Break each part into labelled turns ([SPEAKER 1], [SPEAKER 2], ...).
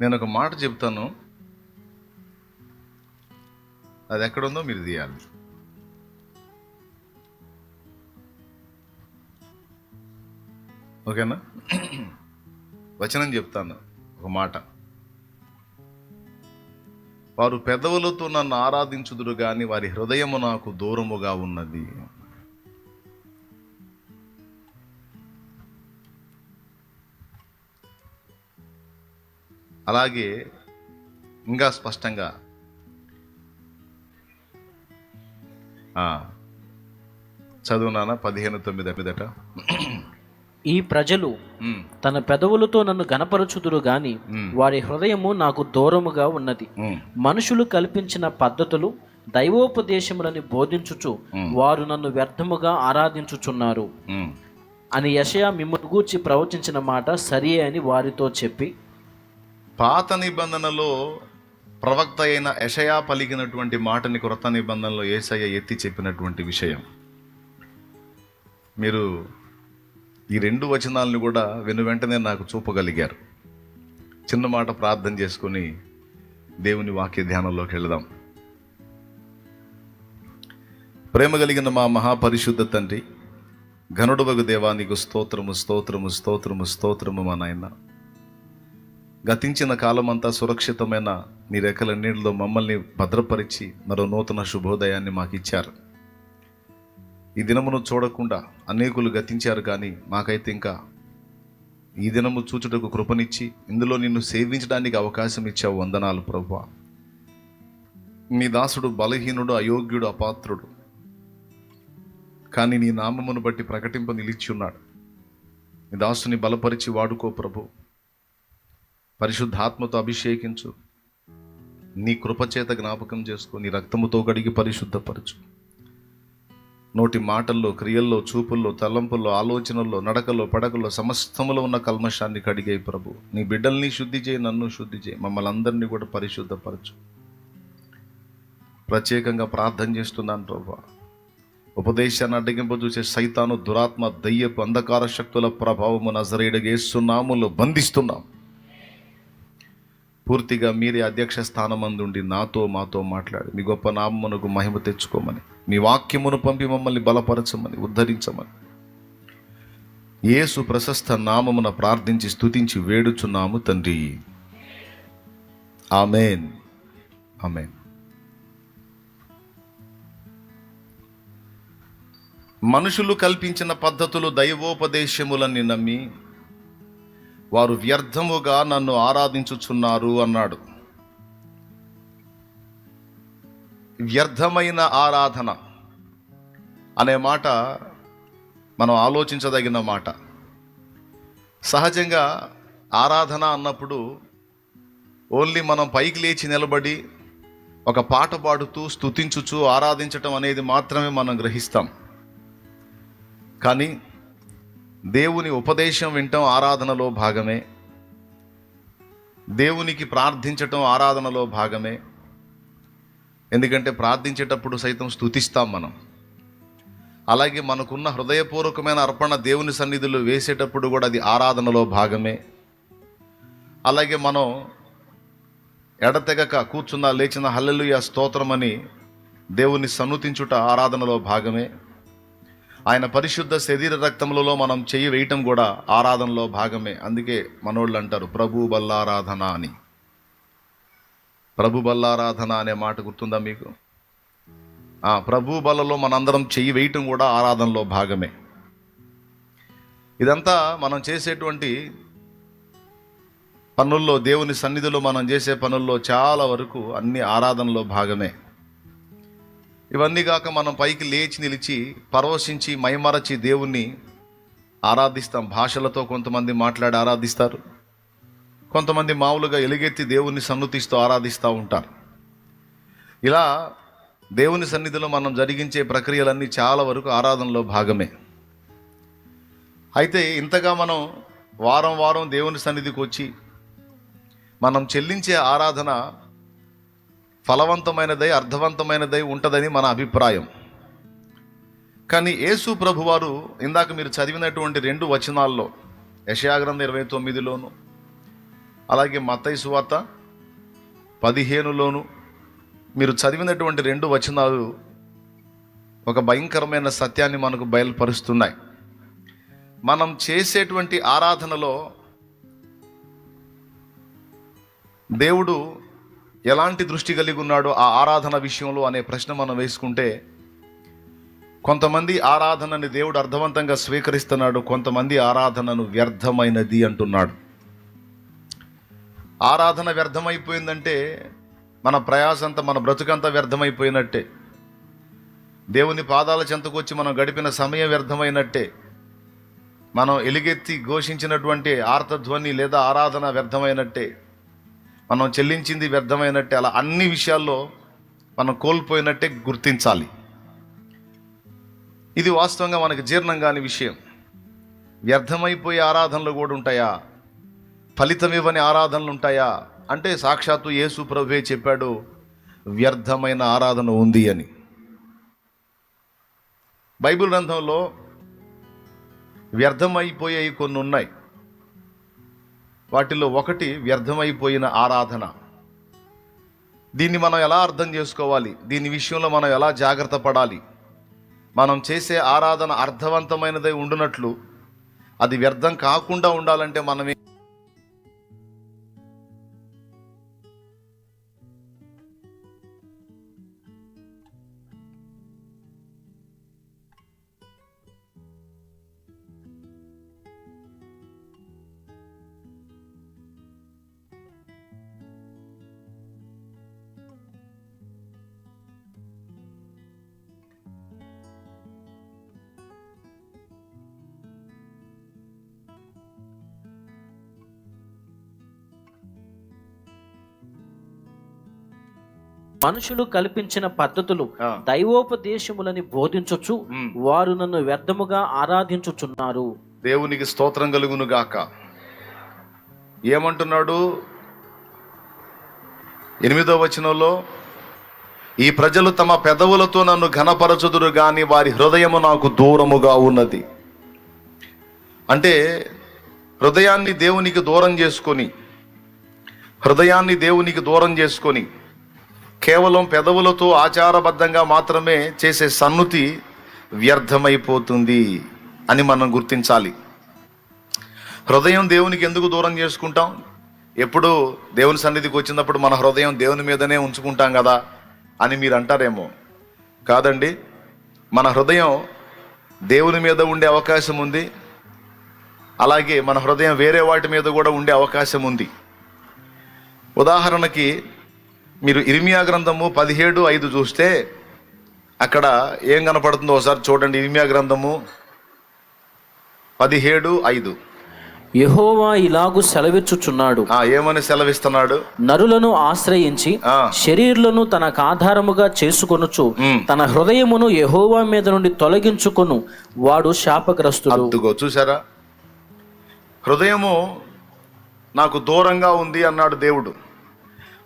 [SPEAKER 1] నేను ఒక మాట చెప్తాను. అది ఎక్కడుందో మీరు తీయాలి. ఓకేనా? వచనం చెప్తాను ఒక మాట. వారు పెదవులతో నన్ను ఆరాధించుదురు కానీ వారి హృదయము నాకు దూరముగా ఉన్నది. అలాగే ఇంకా స్పష్టంగా. ఆ, చదువునానా పదిహేను తొమ్మిది మీదట
[SPEAKER 2] ఈ ప్రజలు తన పెదవులతో నన్ను గనపరచుదురు గాని వారి హృదయము నాకు దూరముగా ఉన్నది. మనుషులు కల్పించిన పద్ధతులు దైవోపదేశములని బోధించుచు వారు నన్ను వ్యర్థముగా ఆరాధించుచున్నారు. అని యషయా మిమ్మల్ని గూర్చి ప్రవచించిన మాట సరియే అని వారితో చెప్పి
[SPEAKER 1] పాత నిబంధనలో ప్రవక్త అయిన యషయా పలికినటువంటి మాటని క్రొత్త నిబంధనలో ఏసయ్య ఎత్తి చెప్పినటువంటి విషయం. మీరు ఈ రెండు వచనాలను కూడా వెను వెంటనే నాకు చూపగలిగారు. చిన్న మాట ప్రార్థన చేసుకొని దేవుని వాక్య ధ్యానంలోకి వెళదాం. ప్రేమ కలిగిన మా మహాపరిశుద్ధ తండ్రి ఘనుడవగు దేవానికి స్తోత్రము స్తోత్రము స్తోత్రము స్తోత్రము మా నాయన. గతించిన కాలమంతా సురక్షితమైన నీ రెక్కల నీళ్ళలో మమ్మల్ని భద్రపరిచి మరో నూతన శుభోదయాన్ని మాకు ఇచ్చారు ఈ దినమును చూడకుండా అనేకులు గతించారు కానీ మాకైతే ఇంకా ఈ దినము చూచుటకు కృపనిచ్చి ఇందులో నిన్ను సేవించడానికి అవకాశం ఇచ్చావు వందనాలు ప్రభు నీ దాసుడు బలహీనుడు అయోగ్యుడు అపాత్రుడు. కానీ నీ నామమును బట్టి ప్రకటింప నిలిచి ఉన్నాడు. నీ దాసుని బలపరిచి వాడుకో ప్రభు. పరిశుద్ధాత్మతో అభిషేకించు. నీ కృపచేత జ్ఞాపకం చేసుకో నీ రక్తముతో కడిగి పరిశుద్ధపరచు. నోటి మాటల్లో క్రియల్లో చూపుల్లో తలంపుల్లో ఆలోచనల్లో నడకల్లో పడకల్లో సమస్తములో ఉన్న కల్మషాన్ని కడిగే ప్రభు. నీ బిడ్డల్ని శుద్ధి చేయి నన్ను శుద్ధి చేయి. మమ్మల్ని అందరినీ కూడా పరిశుద్ధపరచు. ప్రత్యేకంగా ప్రార్థన చేస్తున్నాను ప్రభు. ఉపదేశాన్ని అడ్డగింపు చూసే సైతాను దురాత్మ దయ్యపు అంధకార శక్తుల ప్రభావము నజరేడగేస్తున్నాములు బంధిస్తున్నాం. పూర్తిగా మీరే అధ్యక్ష స్థానమందుండి నాతో మాతో మాట్లాడి. మీ గొప్ప నామమునకు మహిమ తెచ్చుకోమని మీ వాక్యమును పంపి మమ్మల్ని బలపరచమని ఉద్ధరించమని. యేసు ప్రశస్త నామమున ప్రార్థించి స్తుతించి వేడుచున్నాము తండ్రి. ఆమెన్. ఆమెన్. మనుషులు కల్పించిన పద్ధతులు దైవోపదేశములని నమ్మి వారు వ్యర్థముగా నన్ను ఆరాధించుచున్నారు అన్నాడు. వ్యర్థమైన ఆరాధన అనే మాట మనం ఆలోచించదగిన మాట. సహజంగా ఆరాధన అన్నప్పుడు ఓన్లీ మనం పైకి లేచి నిలబడి ఒక పాట పాడుతూ స్థుతించుచు ఆరాధించటం అనేది మాత్రమే మనం గ్రహిస్తాం. కానీ దేవుని ఉపదేశం వింటం ఆరాధనలో భాగమే. దేవునికి ప్రార్థించటం ఆరాధనలో భాగమే. ఎందుకంటే ప్రార్థించేటప్పుడు సైతం స్తుతిస్తాం మనం. అలాగే మనకున్న హృదయపూర్వకమైన అర్పణ దేవుని సన్నిధిలో వేసేటప్పుడు కూడా అది ఆరాధనలో భాగమే. అలాగే మనం ఎడతెగక కూర్చున్న లేచిన హల్లెలుయ స్తోత్రమని దేవుని సన్నుతించుట ఆరాధనలో భాగమే. ఆయన పరిశుద్ధ శరీర రక్తములలో మనం చెయ్యి వేయటం కూడా ఆరాధనలో భాగమే. అందుకే మనోళ్ళు అంటారు ప్రభు బల్లారాధన అని. ప్రభు బల్లారాధన అనే మాట గుర్తుందా మీకు? ప్రభు బలలో మనందరం చెయ్యి వేయటం కూడా ఆరాధనలో భాగమే. ఇదంతా మనం చేసేటువంటి పనుల్లో దేవుని సన్నిధిలో మనం చేసే పనుల్లో చాలా వరకు అన్ని ఆరాధనలో భాగమే. ఇవన్నీ కాక మనం పైకి లేచి నిలిచి పరవశించి మైమరచి దేవుణ్ణి ఆరాధిస్తాం. భాషలతో కొంతమంది మాట్లాడి ఆరాధిస్తారు. కొంతమంది మామూలుగా ఎలుగెత్తి దేవుణ్ణి సన్నుతిస్తూ ఆరాధిస్తూ ఉంటారు. ఇలా దేవుని సన్నిధిలో మనం జరిగించే ప్రక్రియలన్నీ చాలా వరకు ఆరాధనలో భాగమే. అయితే ఇంతగా మనం వారం వారం దేవుని సన్నిధికి వచ్చి మనం చెల్లించే ఆరాధన ఫలవంతమైనదై అర్థవంతమైనదై ఉంటుందని మన అభిప్రాయం. కానీ యేసు ప్రభువారు ఇందాక మీరు చదివినటువంటి రెండు వచనాల్లో యశయాగ్రంథ ఇరవై తొమ్మిదిలోను అలాగే మత్తయి సువార్త పదిహేనులోను మీరు చదివినటువంటి రెండు వచనాలు ఒక భయంకరమైన సత్యాన్ని మనకు బయలుపరుస్తున్నాయి. మనం చేసేటువంటి ఆరాధనలో దేవుడు ఎలాంటి దృష్టి కలిగి ఉన్నాడో ఆ ఆరాధన విషయంలో అనే ప్రశ్న మనం వేసుకుంటే కొంతమంది ఆరాధనని దేవుడు అర్థవంతంగా స్వీకరిస్తున్నాడు కొంతమంది ఆరాధనను వ్యర్థమైనది అంటున్నాడు. ఆరాధన వ్యర్థమైపోయిందంటే మన ప్రయాసంతా మన బ్రతుకంతా వ్యర్థమైపోయినట్టే. దేవుని పాదాల చెంతకు వచ్చి మనం గడిపిన సమయం వ్యర్థమైనట్టే. మనం ఎలుగెత్తి ఘోషించినటువంటి ఆర్తధ్వని లేదా ఆరాధన వ్యర్థమైనట్టే. మనం చెల్లించింది వ్యర్థమైనట్టే అలా అన్ని విషయాల్లో మనం కోల్పోయినట్టే గుర్తించాలి. ఇది వాస్తవంగా మనకు జీర్ణం కాని విషయం. వ్యర్థమైపోయే ఆరాధనలు కూడా ఉంటాయా? ఫలితం ఇవ్వని ఆరాధనలు ఉంటాయా? అంటే సాక్షాత్తు యేసు ప్రభువే చెప్పాడు వ్యర్థమైన ఆరాధన ఉంది అని. బైబిల్ గ్రంథంలో వ్యర్థమైపోయేవి కొన్ని ఉన్నాయి. వాటిలో ఒకటి వ్యర్థమైపోయిన ఆరాధన. దీన్ని మనం ఎలా అర్థం చేసుకోవాలి? దీని విషయంలో మనం ఎలా జాగ్రత్త పడాలి? మనం చేసే ఆరాధన అర్థవంతమైనదై ఉండునట్లు అది వ్యర్థం కాకుండా ఉండాలంటే మనం
[SPEAKER 2] మనుషులు కల్పించిన పద్ధతులు. దైవోపదేశములని బోధించుచు
[SPEAKER 1] మ్.
[SPEAKER 2] వారు నన్ను వ్యర్థముగా ఆరాధించుచున్నారు.
[SPEAKER 1] దేవునికి స్తోత్రం కలుగును గాక. ఏమంటున్నాడు? ఎనిమిదో వచనంలో ఈ ప్రజలు తమ పెదవులతో నన్ను ఘనపరచుదురు గాని వారి హృదయము నాకు దూరముగా ఉన్నది. అంటే హృదయాన్ని దేవునికి దూరం చేసుకొని హృదయాన్ని దేవునికి దూరం చేసుకొని కేవలం పెదవులతో ఆచారబద్ధంగా మాత్రమే చేసే సన్నుతి వ్యర్థమైపోతుంది అని మనం గుర్తించాలి. హృదయం దేవునికి ఎందుకు దూరం చేసుకుంటాం? ఎప్పుడు దేవుని సన్నిధికి వచ్చినప్పుడు మన హృదయం దేవుని మీదనే ఉంచుకుంటాం కదా అని మీరు అంటారేమో. కాదండి మన హృదయం దేవుని మీద ఉండే అవకాశం ఉంది. అలాగే మన హృదయం వేరే వాటి మీద కూడా ఉండే అవకాశం ఉంది. ఉదాహరణకి మీరు ఇర్మియా గ్రంథము పదిహేడు ఐదు చూస్తే అక్కడ ఏం కనపడుతుందో ఒకసారి చూడండి. ఇర్మియా గ్రంథము పదిహేడు ఐదు.
[SPEAKER 2] యెహోవా ఇలాగు సెలవిచ్చుచున్నాడు.
[SPEAKER 1] ఆ ఏమని సెలవిస్తున్నాడు?
[SPEAKER 2] నరులను ఆశ్రయించి. శరీరులను తనకు ఆధారముగా చేసుకొనుచు. తన హృదయమును యెహోవా మీద నుండి తొలగించుకొను. వాడు శాపగ్రస్తుడు.
[SPEAKER 1] అద్దుగో చూసారా హృదయము నాకు దూరంగా ఉంది అన్నాడు దేవుడు.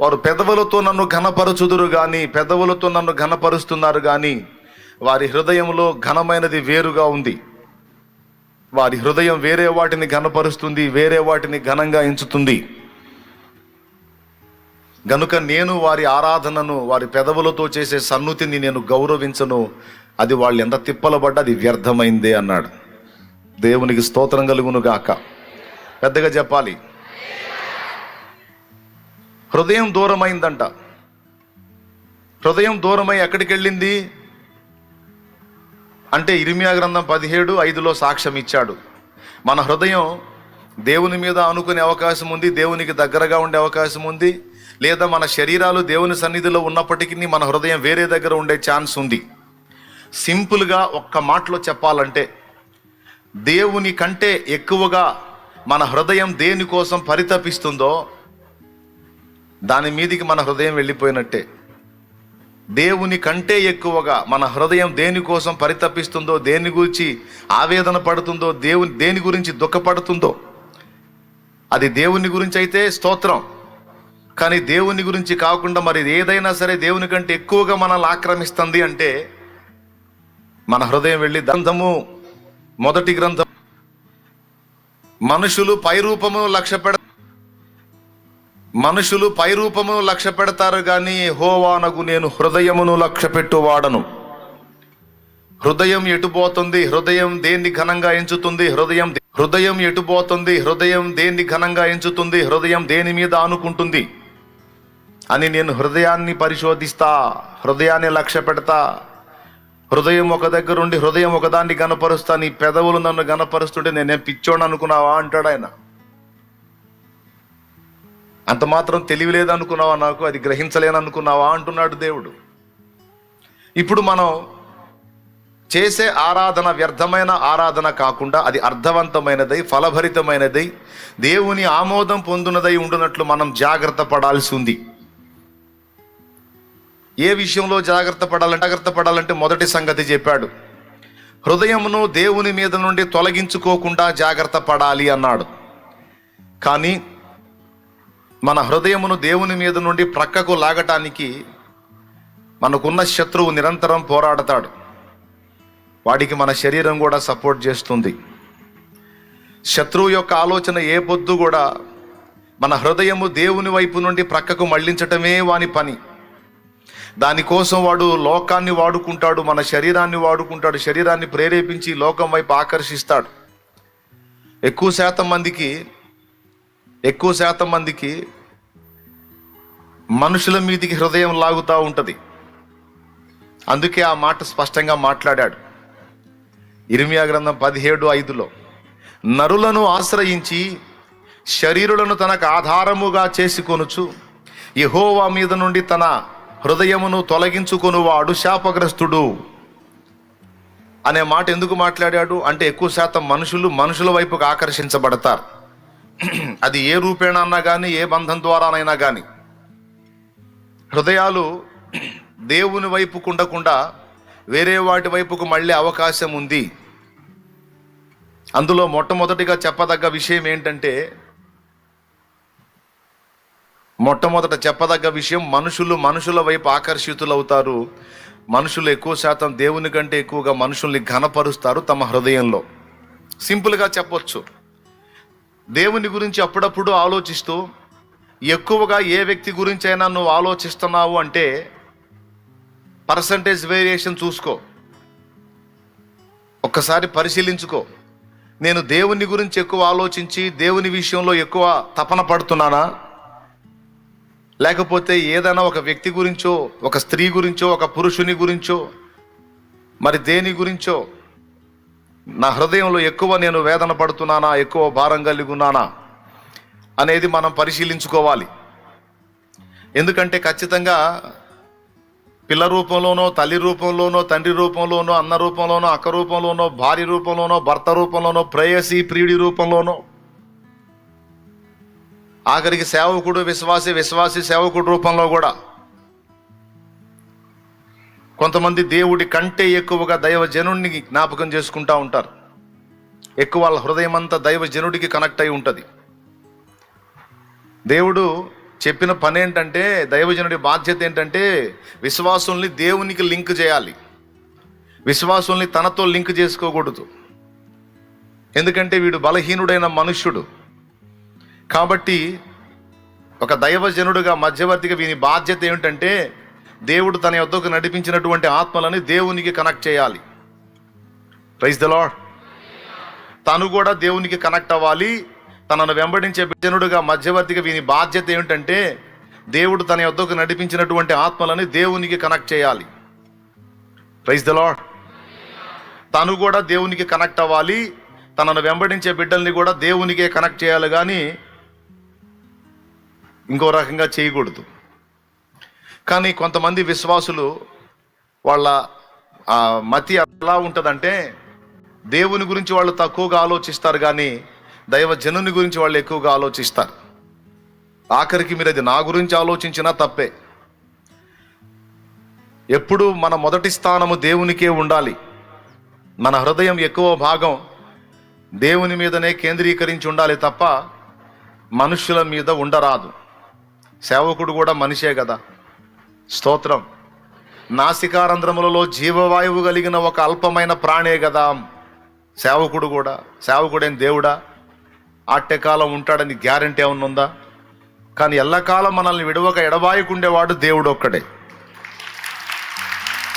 [SPEAKER 1] వారు పెదవులతో నన్ను ఘనపరచుదురు కానీ పెదవులతో నన్ను ఘనపరుస్తున్నారు కానీ వారి హృదయంలో ఘనమైనది వేరుగా ఉంది. వారి హృదయం వేరే వాటిని ఘనపరుస్తుంది వేరే వాటిని ఘనంగా ఎంచుతుంది. గనుక నేను వారి ఆరాధనను వారి పెదవులతో చేసే సన్నుతిని నేను గౌరవించను. అది వాళ్ళు ఎంత తిప్పలబడ్డ అది వ్యర్థమైందే అన్నాడు. దేవునికి స్తోత్రం కలుగును గాక. పెద్దగా చెప్పాలి హృదయం దూరమైందంట. హృదయం దూరమై ఎక్కడికి వెళ్ళింది అంటే ఇరిమియా గ్రంథం పదిహేడు ఐదులో సాక్ష్యం ఇచ్చాడు. మన హృదయం దేవుని మీద అనుకునే అవకాశం ఉంది దేవునికి దగ్గరగా ఉండే అవకాశం ఉంది లేదా మన శరీరాలు దేవుని సన్నిధిలో ఉన్నప్పటికీ మన హృదయం వేరే దగ్గర ఉండే ఛాన్స్ ఉంది. సింపుల్గా ఒక్క మాటలో చెప్పాలంటే దేవుని కంటే ఎక్కువగా మన హృదయం దేనికోసం పరితపిస్తుందో దాని మీదికి మన హృదయం వెళ్ళిపోయినట్టే. దేవుని కంటే ఎక్కువగా మన హృదయం దేనికోసం పరితపిస్తుందో దేని గురించి ఆవేదన పడుతుందో దేవుని దేని గురించి దుఃఖపడుతుందో అది దేవుని గురించి అయితే స్తోత్రం. కానీ దేవుని గురించి కాకుండా మరి ఏదైనా సరే దేవుని కంటే ఎక్కువగా మనల్ని ఆక్రమిస్తుంది అంటే మన హృదయం వెళ్ళి గ్రంథము మొదటి గ్రంథం. మనుషులు పై రూపమును లక్ష్య పెడ మనుషులు పైరూపమును లక్ష్య పెడతారు కానీ హోవానగు నేను హృదయమును లక్ష్య పెట్టువాడను హృదయం ఎటుపోతుంది హృదయం దేన్ని ఘనంగా ఎంచుతుంది? హృదయం హృదయం ఎటుపోతుంది హృదయం దేన్ని ఘనంగా ఎంచుతుంది? హృదయం దేని మీద ఆనుకుంటుంది? అని నేను హృదయాన్ని పరిశోధిస్తా హృదయాన్ని లక్ష్య పెడతా. హృదయం ఒక దగ్గర ఉండి హృదయం ఒకదాన్ని గనపరుస్తా నీ పెదవులు నన్ను గనపరుస్తుంటే నేనేం పిచ్చోడు అనుకున్నావా అంటాడు ఆయన. అంత మాత్రం తెలివి లేదనుకున్నావా నాకు? అది గ్రహించలేననుకున్నావా? అంటున్నాడు దేవుడు. ఇప్పుడు మనం చేసే ఆరాధన వ్యర్థమైన ఆరాధన కాకుండా అది అర్థవంతమైనదై ఫలభరితమైనదై దేవుని ఆమోదం పొందినదై ఉండునట్లు మనం జాగ్రత్త పడాల్సి ఉంది. ఏ విషయంలో జాగ్రత్త పడాలంటే జాగ్రత్త పడాలంటే మొదటి సంగతి చెప్పాడు. హృదయమును దేవుని మీద నుండి తొలగించుకోకుండా జాగ్రత్త పడాలి అన్నాడు. కానీ మన హృదయమును దేవుని మీద నుండి ప్రక్కకు లాగటానికి మనకున్న శత్రువు నిరంతరం పోరాడతాడు. వాడికి మన శరీరం కూడా సపోర్ట్ చేస్తుంది. శత్రువు యొక్క ఆలోచన ఏ పొద్దు కూడా మన హృదయము దేవుని వైపు నుండి ప్రక్కకు మళ్ళించటమే వాని పని. దానికోసం వాడు లోకాన్ని వాడుకుంటాడు మన శరీరాన్ని వాడుకుంటాడు శరీరాన్ని ప్రేరేపించి లోకం వైపు ఆకర్షిస్తాడు. ఎక్కువ శాతం మందికి ఎక్కువ శాతం మందికి మనుషుల మీదికి హృదయం లాగుతూ ఉంటుంది. అందుకే ఆ మాట స్పష్టంగా మాట్లాడాడు. ఇరిమియా గ్రంథం పదిహేడు ఐదులో నరులను ఆశ్రయించి శరీరులను తనకు ఆధారముగా చేసుకొనుచు యహోవా మీద నుండి తన హృదయమును తొలగించుకొనువాడు శాపగ్రస్తుడు. అనే మాట ఎందుకు మాట్లాడాడు? అంటే ఎక్కువ శాతం మనుషులు మనుషుల వైపుకు ఆకర్షించబడతారు. అది ఏ రూపేణ అన్నా కానీ ఏ బంధం ద్వారానైనా కానీ హృదయాలు దేవుని వైపుకు ఉండకుండా వేరే వాటి వైపుకు మళ్ళీ అవకాశం ఉంది. అందులో మొట్టమొదటిగా చెప్పదగ్గ విషయం ఏంటంటే మొట్టమొదట చెప్పదగ్గ విషయం మనుషులు మనుషుల వైపు ఆకర్షితులవుతారు. మనుషులు ఎక్కువ శాతం దేవుని కంటే ఎక్కువగా మనుషుల్ని ఘనపరుస్తారు తమ హృదయంలో. సింపుల్గా చెప్పొచ్చు. దేవుని గురించి అప్పుడప్పుడు ఆలోచిస్తూ ఎక్కువగా ఏ వ్యక్తి గురించి అయినా నువ్వు ఆలోచిస్తున్నావు అంటే పర్సంటేజ్ వేరియేషన్ చూసుకో. ఒక్కసారి పరిశీలించుకో. నేను దేవుని గురించి ఎక్కువ ఆలోచించి దేవుని విషయంలో ఎక్కువ తపన పడుతున్నానా? లేకపోతే ఏదైనా ఒక వ్యక్తి గురించో ఒక స్త్రీ గురించో ఒక పురుషుని గురించో మరి దేని గురించో నా హృదయంలో ఎక్కువ నేను వేదన పడుతున్నానా ఎక్కువ భారం కలిగి ఉన్నానా అనేది మనం పరిశీలించుకోవాలి. ఎందుకంటే ఖచ్చితంగా పిల్ల రూపంలోనో తల్లి రూపంలోనో తండ్రి రూపంలోనో అన్న రూపంలోనో అక్క రూపంలోనో భార్య రూపంలోనో భర్త రూపంలోనో ప్రేయసి ప్రియుడి రూపంలోనో. ఆఖరికి సేవకుడు విశ్వాసి విశ్వాసి సేవకుడు రూపంలో కూడా కొంతమంది దేవుడి కంటే ఎక్కువగా దైవజనుడిని జ్ఞాపకం చేసుకుంటా ఉంటారు. ఎక్కువ వాళ్ళ హృదయం అంతా దైవజనుడికి కనెక్ట్ అయి ఉంటుంది. దేవుడు చెప్పిన పని ఏంటంటే దైవజనుడి బాధ్యత ఏంటంటే విశ్వాసుల్ని దేవునికి లింక్ చేయాలి. విశ్వాసుల్ని తనతో లింక్ చేసుకోకూడదు. ఎందుకంటే వీడు బలహీనుడైన మనుష్యుడు. కాబట్టి ఒక దైవజనుడుగా మధ్యవర్తిగా వీని బాధ్యత ఏమిటంటే దేవుడు తన యొద్దకు నడిపించినటువంటి ఆత్మలని దేవునికి కనెక్ట్ చేయాలి. ప్రైజ్ ద లాడ్ తను కూడా దేవునికి కనెక్ట్ అవ్వాలి. తనను వెంబడించే బిజనుడుగా మధ్యవర్తిగా వీని బాధ్యత ఏమిటంటే దేవుడు తన యొద్దకు నడిపించినటువంటి ఆత్మలని దేవునికి కనెక్ట్ చేయాలి. ప్రైజ్ ద లాడ్ తను కూడా దేవునికి కనెక్ట్ అవ్వాలి. తనను వెంబడించే బిడ్డల్ని కూడా దేవునికే కనెక్ట్ చేయాలి కానీ ఇంకో రకంగా చేయకూడదు. కానీ కొంతమంది విశ్వాసులు వాళ్ళ మతి ఎలా ఉంటుందంటే దేవుని గురించి వాళ్ళు తక్కువగా ఆలోచిస్తారు కానీ దైవ జనుని గురించి వాళ్ళు ఎక్కువగా ఆలోచిస్తారు. ఆఖరికి మీరు అది నా గురించి ఆలోచించినా తప్పే. ఎప్పుడు మన మొదటి స్థానము దేవునికే ఉండాలి. మన హృదయం ఎక్కువ భాగం దేవుని మీదనే కేంద్రీకరించి ఉండాలి తప్ప మనుషుల మీద ఉండరాదు. సేవకుడు కూడా మనిషే కదా. స్తోత్రం. నాసికారంధ్రములలో జీవవాయువు కలిగిన ఒక అల్పమైన ప్రాణే కదా సేవకుడు కూడా సేవకుడేం దేవుడా ఆట్టెకాలం ఉంటాడని గ్యారంటీ ఏమన్నా ఉందా? కానీ ఎల్లకాలం మనల్ని విడవక ఎడబాయకుండేవాడు దేవుడు ఒక్కడే.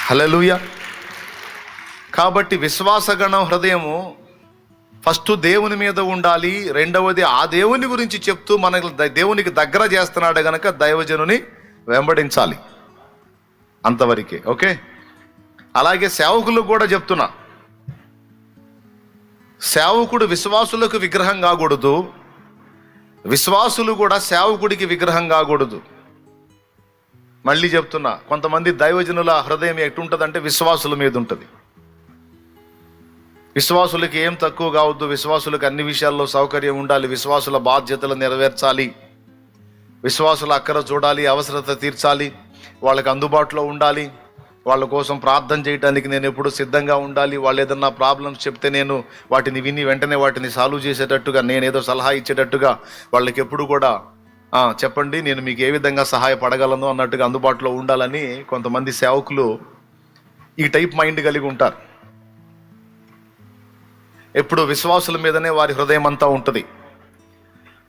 [SPEAKER 1] హలలుయ కాబట్టి విశ్వాసగణం హృదయము ఫస్ట్ దేవుని మీద ఉండాలి రెండవది ఆ దేవుని గురించి చెప్తూ మనకు దేవునికి దగ్గర చేస్తున్నాడు గనక దైవజనుని వెంబడించాలి. అంతవరకే ఓకే? అలాగే సేవకులకు కూడా చెప్తున్నా. సేవకుడు విశ్వాసులకు విగ్రహం కాకూడదు. విశ్వాసులు కూడా సేవకుడికి విగ్రహం కాకూడదు. మళ్ళీ చెప్తున్నా కొంతమంది దైవజనుల హృదయం ఎటుంటుందంటే విశ్వాసుల మీద ఉంటుంది విశ్వాసులకి ఏం తక్కువ కావద్దు విశ్వాసులకు అన్ని విషయాల్లో సౌకర్యం ఉండాలి విశ్వాసుల బాధ్యతలు నెరవేర్చాలి. విశ్వాసుల అక్కర చూడాలి అవసరత తీర్చాలి. వాళ్ళకి అందుబాటులో ఉండాలి. వాళ్ళ కోసం ప్రార్థన చేయడానికి నేను ఎప్పుడు సిద్ధంగా ఉండాలి. వాళ్ళు ఏదన్నా ప్రాబ్లమ్స్ చెప్తే నేను వాటిని విని వెంటనే వాటిని సాల్వ్ చేసేటట్టుగా నేను ఏదో సలహా ఇచ్చేటట్టుగా వాళ్ళకి ఎప్పుడు కూడా చెప్పండి నేను మీకు ఏ విధంగా సహాయపడగలను అన్నట్టుగా అందుబాటులో ఉండాలని కొంతమంది సేవకులు ఈ టైప్ మైండ్ కలిగి ఉంటారు. ఎప్పుడు విశ్వాసుల మీదనే వారి హృదయం అంతా ఉంటుంది.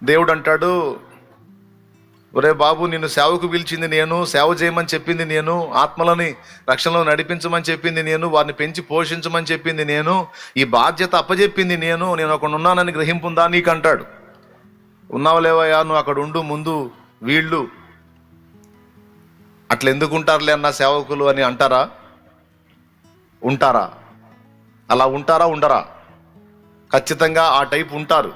[SPEAKER 1] దేవుడు అంటాడు ఒరే బాబు నిన్ను సేవకు పిలిచింది నేను సేవ చేయమని చెప్పింది నేను ఆత్మలని రక్షణలో నడిపించమని చెప్పింది నేను వారిని పెంచి పోషించమని చెప్పింది నేను ఈ బాధ్యత అప్పచెప్పింది నేను నేను అక్కడ ఉన్నానని గ్రహింపుందా నీకు అంటాడు ఉన్నావు లేవయ్యా? నువ్వు అక్కడ ఉండు ముందు వీళ్ళు అట్లా ఎందుకు ఉంటారులే అన్న సేవకులు అని అంటారా? ఉంటారా? అలా ఉంటారా ఉండరా? ఖచ్చితంగా ఆ టైప్ ఉంటారు.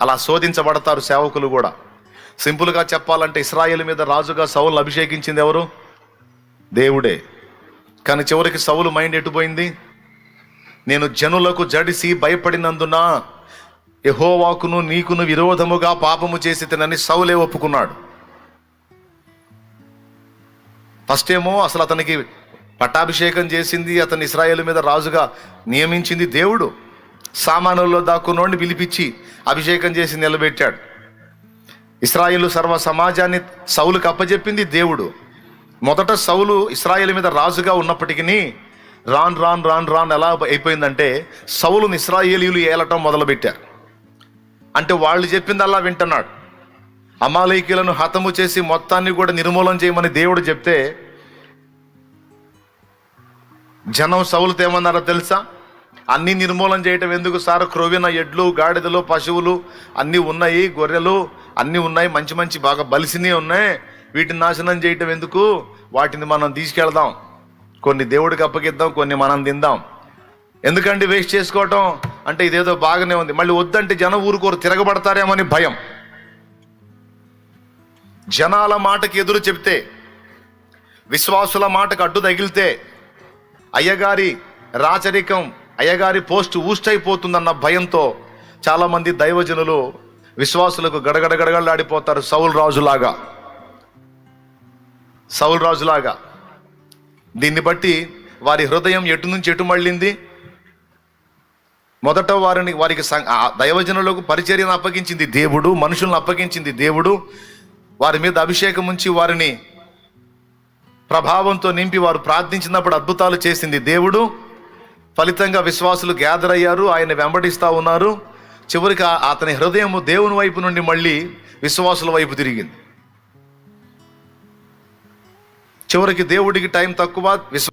[SPEAKER 1] అలా శోధించబడతారు సేవకులు కూడా. సింపుల్గా చెప్పాలంటే ఇస్రాయేల్ మీద రాజుగా సౌలు అభిషేకించింది ఎవరు? దేవుడే. కానీ చివరికి సౌలు మైండ్ ఎటుపోయింది? నేను జనులకు జడిసి భయపడినందున యహోవాకును నీకును విరోధముగా పాపము చేసి తినని సౌలే ఒప్పుకున్నాడు. ఫస్ట్ ఏమో అసలు అతనికి పట్టాభిషేకం చేసింది అతను ఇస్రాయేల్ మీద రాజుగా నియమించింది దేవుడు. సామానుల్లో దాక్కునోడిని పిలిపించి అభిషేకం చేసి నిలబెట్టాడు. ఇస్రాయిల్ సర్వ సమాజాన్ని సౌలుకు అప్పజెప్పింది దేవుడు. మొదట సౌలు ఇస్రాయిల్ మీద రాజుగా ఉన్నప్పటికీ రాన్ రాన్ రాన్ రాన్ ఎలా అయిపోయిందంటే సౌలుని ఇస్రాయేలీలు ఏలటం మొదలుపెట్టారు. అంటే వాళ్ళు చెప్పింది అలా వింటున్నాడు. అమాలయకులను హతము చేసి మొత్తాన్ని కూడా నిర్మూలన చేయమని దేవుడు చెప్తే జనం సౌలుతో ఏమన్నారో తెలుసా? అన్నీ నిర్మూలన చేయటం ఎందుకు సార్? క్రొవిన ఎడ్లు గాడిదలు పశువులు అన్నీ ఉన్నాయి గొర్రెలు అన్నీ ఉన్నాయి మంచి మంచి బాగా బలిసినవి ఉన్నాయి. వీటిని నాశనం చేయటం ఎందుకు? వాటిని మనం తీసుకెళ్దాం. కొన్ని దేవుడికి అప్పగిద్దాం కొన్ని మనం తిందాం. ఎందుకండి వేస్ట్ చేసుకోవటం? అంటే ఇదేదో బాగానే ఉంది. మళ్ళీ వద్దంటే జనం ఊరుకోరు తిరగబడతారేమని భయం. జనాల మాటకి ఎదురు చెప్తే విశ్వాసుల మాటకు అడ్డు తగిలితే అయ్యగారి రాచరికం అయ్యగారి పోస్ట్ ఊష్టైపోతుందన్న భయంతో చాలామంది దైవజనులు విశ్వాసులకు గడగడ గడగడలాడిపోతారు సౌల్ రాజులాగా. సౌల్ రాజులాగా. దీన్ని బట్టి వారి హృదయం ఎటు నుంచి ఎటు మళ్ళింది? మొదట వారిని వారికి సం- ఆ దైవజనులకు పరిచర్యను అప్పగించింది దేవుడు మనుషులను అప్పగించింది దేవుడు. వారి మీద అభిషేకం ఉంచి వారిని ప్రభావంతో నింపి వారు ప్రార్థించినప్పుడు అద్భుతాలు చేసింది దేవుడు. ఫలితంగా విశ్వాసులు గ్యాదర్ అయ్యారు ఆయన వెంబడిస్తూ ఉన్నారు. చివరికి అతని హృదయము దేవుని వైపు నుండి మళ్ళీ విశ్వాసుల వైపు తిరిగింది. చివరికి దేవుడికి టైం తక్కువ విశ్వ